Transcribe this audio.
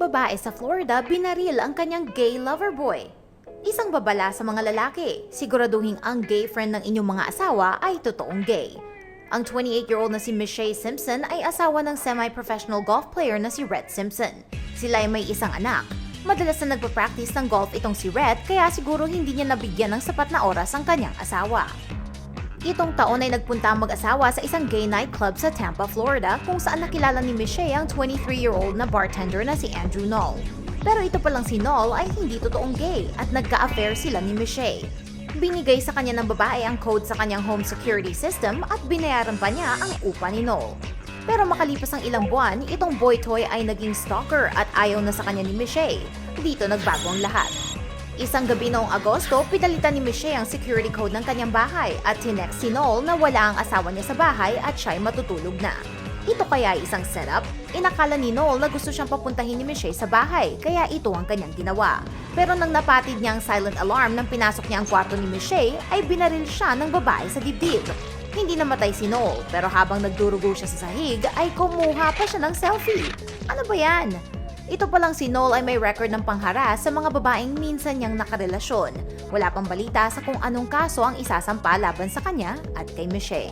babae sa Florida binaril ang kanyang gay lover boy. Isang babala sa mga lalaki, siguraduhin ang gay friend ng inyong mga asawa ay totoong gay. Ang 28-year-old na si Michelle Simpson ay asawa ng semi-professional golf player na si Rhett Simpson. Sila ay may isang anak. Madalas na nagpa-practice ng golf itong si Rhett kaya siguro hindi niya nabigyan ng sapat na oras ang kanyang asawa. Itong taon ay nagpunta ang mag-asawa sa isang gay nightclub sa Tampa, Florida kung saan nakilala ni Michelle ang 23-year-old na bartender na si Andrew Knoll. Pero ito palang si Knoll ay hindi totoong gay at nagka-affair sila ni Michelle. Binigay sa kanya ng babae ang code sa kanyang home security system at binayaran pa niya ang upa ni Knoll. Pero makalipas ang ilang buwan, itong boy toy ay naging stalker at ayaw na sa kanya ni Michelle. Dito nagbago ang lahat. Isang gabi noong Agosto, pinalitan ni Michelle ang security code ng kanyang bahay at tinext si Noel na wala ang asawa niya sa bahay at siya'y matutulog na. Ito kaya ay isang setup? Inakala ni Noel na gusto siyang papuntahin ni Michelle sa bahay, kaya ito ang kanyang ginawa. Pero nang napatid niya ang silent alarm nang pinasok niya ang kwarto ni Michelle, ay binaril siya ng babae sa dibdib. Hindi namatay si Noel, pero habang nagdurugo siya sa sahig, ay kumuha pa siya ng selfie. Ano ba yan? Ito palang si Noel ay may record ng pangharas sa mga babaeng minsan niyang nakarelasyon. Wala pang balita sa kung anong kaso ang isasampa laban sa kanya at kay Michelle.